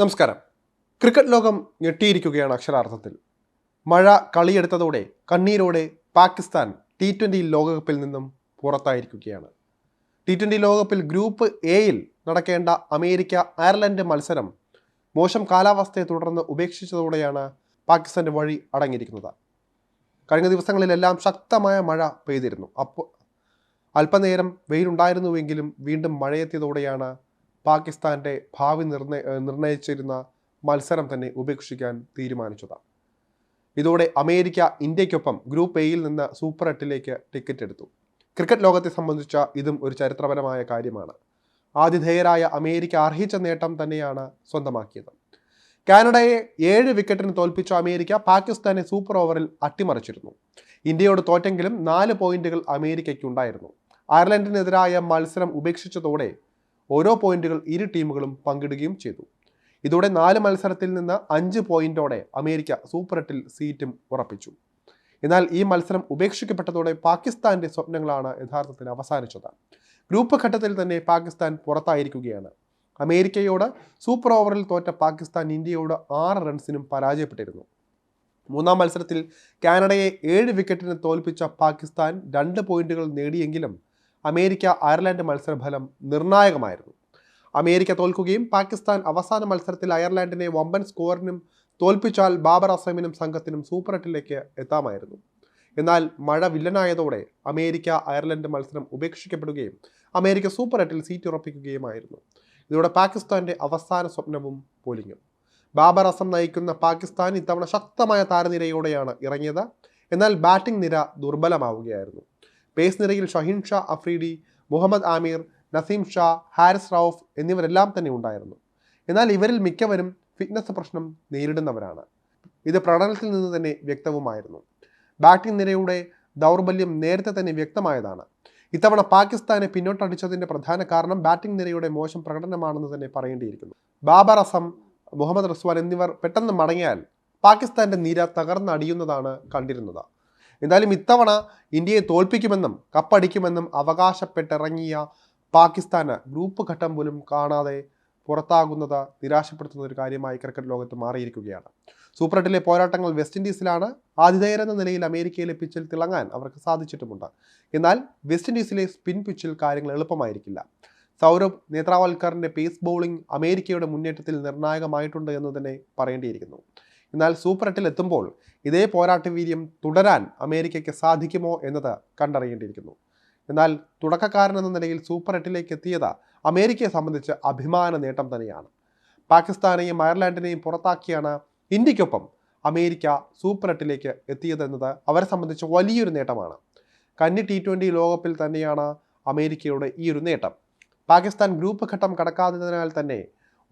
നമസ്കാരം. ക്രിക്കറ്റ് ലോകം ഞെട്ടിയിരിക്കുകയാണ് അക്ഷരാർത്ഥത്തിൽ. മഴ കളിയെടുത്തതോടെ കണ്ണീരോടെ പാകിസ്ഥാൻ ടി ട്വന്റി ലോകകപ്പിൽ നിന്നും പുറത്തായിരിക്കുകയാണ്. ടി ട്വന്റി ലോകകപ്പിൽ ഗ്രൂപ്പ് എയിൽ നടക്കേണ്ട അമേരിക്ക അയർലൻഡ് മത്സരം മോശം കാലാവസ്ഥയെ തുടർന്ന് ഉപേക്ഷിച്ചതോടെയാണ് പാകിസ്ഥാന്റെ വഴി അടങ്ങിയിരിക്കുന്നത്. കഴിഞ്ഞ ദിവസങ്ങളിലെല്ലാം ശക്തമായ മഴ പെയ്തിരുന്നു. അപ്പോൾ അല്പനേരം വെയിലുണ്ടായിരുന്നുവെങ്കിലും വീണ്ടും മഴയെത്തിയതോടെയാണ് പാകിസ്ഥാന്റെ ഭാവി നിർണയ നിർണയിച്ചിരുന്ന മത്സരം തന്നെ ഉപേക്ഷിക്കാൻ തീരുമാനിച്ചത് ഇതോടെ അമേരിക്ക ഇന്ത്യക്കൊപ്പം ഗ്രൂപ്പ് എയിൽ നിന്ന് സൂപ്പർ എട്ടിലേക്ക് ടിക്കറ്റ് എടുത്തു. ക്രിക്കറ്റ് ലോകത്തെ സംബന്ധിച്ച ഇതും ഒരു ചരിത്രപരമായ കാര്യമാണ്. ആതിഥേയരായ അമേരിക്ക അർഹിച്ച നേട്ടം തന്നെയാണ് സ്വന്തമാക്കിയത്. കാനഡയെ ഏഴ് വിക്കറ്റിന് തോൽപ്പിച്ച അമേരിക്ക പാകിസ്ഥാനെ സൂപ്പർ ഓവറിൽ അട്ടിമറിച്ചിരുന്നു. ഇന്ത്യയോട് തോറ്റെങ്കിലും നാല് പോയിന്റുകൾ അമേരിക്കയ്ക്കുണ്ടായിരുന്നു. അയർലൻഡിനെതിരായ മത്സരം ഉപേക്ഷിച്ചതോടെ ഓരോ പോയിന്റുകൾ ഇരു ടീമുകളും പങ്കിടുകയും ചെയ്തു. ഇതോടെ നാല് മത്സരത്തിൽ നിന്ന് അഞ്ച് പോയിന്റോടെ അമേരിക്ക സൂപ്പർ എട്ടിൽ സീറ്റും ഉറപ്പിച്ചു. എന്നാൽ ഈ മത്സരം ഉപേക്ഷിക്കപ്പെട്ടതോടെ പാകിസ്ഥാന്റെ സ്വപ്നങ്ങളാണ് യഥാർത്ഥത്തിൽ അവസാനിച്ചത്. ഗ്രൂപ്പ് ഘട്ടത്തിൽ തന്നെ പാകിസ്ഥാൻ പുറത്തായിരിക്കുകയാണ്. അമേരിക്കയോട് സൂപ്പർ ഓവറിൽ തോറ്റ പാകിസ്ഥാൻ ഇന്ത്യയോട് ആറ് റൺസിനും പരാജയപ്പെട്ടിരുന്നു. മൂന്നാം മത്സരത്തിൽ കാനഡയെ ഏഴ് വിക്കറ്റിന് തോൽപ്പിച്ച പാകിസ്ഥാൻ രണ്ട് പോയിന്റുകൾ നേടിയെങ്കിലും അമേരിക്ക അയർലൻഡ് മത്സരഫലം നിർണായകമായിരുന്നു. അമേരിക്ക തോൽക്കുകയും പാകിസ്ഥാൻ അവസാന മത്സരത്തിൽ അയർലൻഡിനെ വമ്പൻ സ്കോറിനും തോൽപ്പിച്ചാൽ ബാബർ അസമിനും സംഘത്തിനും സൂപ്പർ എട്ടിലേക്ക് എത്താമായിരുന്നു. എന്നാൽ മഴ വില്ലനായതോടെ അമേരിക്ക അയർലൻഡ് മത്സരം ഉപേക്ഷിക്കപ്പെടുകയും അമേരിക്ക സൂപ്പർ എട്ടിൽ സീറ്റ് ഉറപ്പിക്കുകയുമായിരുന്നു. ഇതോടെ പാകിസ്ഥാന്റെ അവസാന സ്വപ്നവും പൊലിഞ്ഞു. ബാബർ അസം നയിക്കുന്ന പാകിസ്ഥാൻ ഇത്തവണ ശക്തമായ താരനിരയോടെയാണ് ഇറങ്ങിയത്. എന്നാൽ ബാറ്റിംഗ് നിര ദുർബലമാവുകയായിരുന്നു. പേസ് നിരയിൽ ഷഹീൻ ഷാ അഫ്രീഡി മുഹമ്മദ് ആമീർ നസീം ഷാ ഹാരിസ് റൌഫ് എന്നിവരെല്ലാം തന്നെ ഉണ്ടായിരുന്നു. എന്നാൽ ഇവരിൽ മിക്കവരും ഫിറ്റ്നസ് പ്രശ്നം നേരിടുന്നവരാണ്. ഇത് പ്രകടനത്തിൽ നിന്ന് തന്നെ വ്യക്തവുമായിരുന്നു. ബാറ്റിംഗ് നിരയുടെ ദൗർബല്യം നേരത്തെ തന്നെ വ്യക്തമായതാണ്. ഇത്തവണ പാകിസ്ഥാനെ പിന്നോട്ടടിച്ചതിന്റെ പ്രധാന കാരണം ബാറ്റിംഗ് നിരയുടെ മോശം പ്രകടനമാണെന്ന് തന്നെ പറയേണ്ടിയിരിക്കുന്നു. ബാബർ അസം മുഹമ്മദ് റസ്വാൻ എന്നിവർ പെട്ടെന്ന് മടങ്ങിയാൽ പാകിസ്ഥാന്റെ നിര തകർന്നടിയുന്നതാണ് കണ്ടിരുന്നത്. എന്തായാലും ഇത്തവണ ഇന്ത്യയെ തോൽപ്പിക്കുമെന്നും കപ്പടിക്കുമെന്നും അവകാശപ്പെട്ടിറങ്ങിയ പാകിസ്ഥാന് ഗ്രൂപ്പ് ഘട്ടം പോലും കാണാതെ പുറത്താകുന്നത് നിരാശപ്പെടുത്തുന്ന ഒരു കാര്യമായി ക്രിക്കറ്റ് ലോകത്ത് മാറിയിരിക്കുകയാണ്. സൂപ്പർ എട്ടിലെ പോരാട്ടങ്ങൾ വെസ്റ്റ് ഇൻഡീസിലാണ്. ആതിഥേയരെന്ന നിലയിൽ അമേരിക്കയിലെ പിച്ചിൽ തിളങ്ങാൻ അവർക്ക് സാധിച്ചിട്ടുമുണ്ട്. എന്നാൽ വെസ്റ്റ് ഇൻഡീസിലെ സ്പിൻ പിച്ചിൽ കാര്യങ്ങൾ എളുപ്പമായിരിക്കില്ല. സൗരഭ് നേത്രാവൽക്കറിന്റെ പേസ് ബൗളിംഗ് അമേരിക്കയുടെ മുന്നേറ്റത്തിൽ നിർണായകമായിട്ടുണ്ട് എന്ന് തന്നെ പറയേണ്ടിയിരിക്കുന്നു. എന്നാൽ സൂപ്പർ എട്ടിൽ എത്തുമ്പോൾ ഇതേ പോരാട്ട വീര്യം തുടരാൻ അമേരിക്കയ്ക്ക് സാധിക്കുമോ എന്നത് കണ്ടറിയേണ്ടിയിരിക്കുന്നു. എന്നാൽ തുടക്കക്കാരൻ എന്ന നിലയിൽ സൂപ്പർ എട്ടിലേക്ക് എത്തിയത് അമേരിക്കയെ സംബന്ധിച്ച് അഭിമാന നേട്ടം തന്നെയാണ്. പാകിസ്ഥാനെയും അയർലാൻഡിനെയും പുറത്താക്കിയാണ് ഇന്ത്യക്കൊപ്പം അമേരിക്ക സൂപ്പർ എട്ടിലേക്ക് എത്തിയതെന്നത് അവരെ സംബന്ധിച്ച് വലിയൊരു നേട്ടമാണ്. കന്നി ടി ട്വന്റി ലോകകപ്പിൽ തന്നെയാണ് അമേരിക്കയുടെ ഈ ഒരു നേട്ടം. പാകിസ്ഥാൻ ഗ്രൂപ്പ് ഘട്ടം കടക്കാത്തതിനാൽ തന്നെ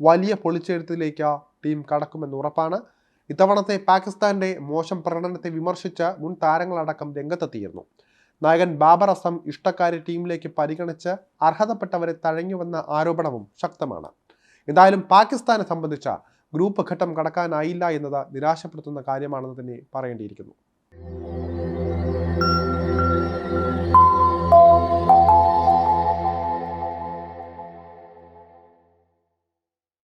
വലിയ പൊളിച്ചെഴുത്തിലേക്ക് ടീം കടക്കുമെന്ന് ഉറപ്പാണ്. ഇത്തവണത്തെ പാകിസ്ഥാന്റെ മോശം പ്രകടനത്തെ വിമർശിച്ച മുൻ താരങ്ങളടക്കം രംഗത്തെത്തിയിരുന്നു. നായകൻ ബാബർ അസം ഇഷ്ടക്കാരെ ടീമിലേക്ക് പരിഗണിച്ച് അർഹതപ്പെട്ടവരെ തഴഞ്ഞുവെന്ന ആരോപണവും ശക്തമാണ്. എന്തായാലും പാകിസ്ഥാനെ സംബന്ധിച്ച ഗ്രൂപ്പ് ഘട്ടം കടക്കാനായില്ല എന്നത് നിരാശപ്പെടുത്തുന്ന കാര്യമാണെന്ന് തന്നെ പറയേണ്ടിയിരിക്കുന്നു.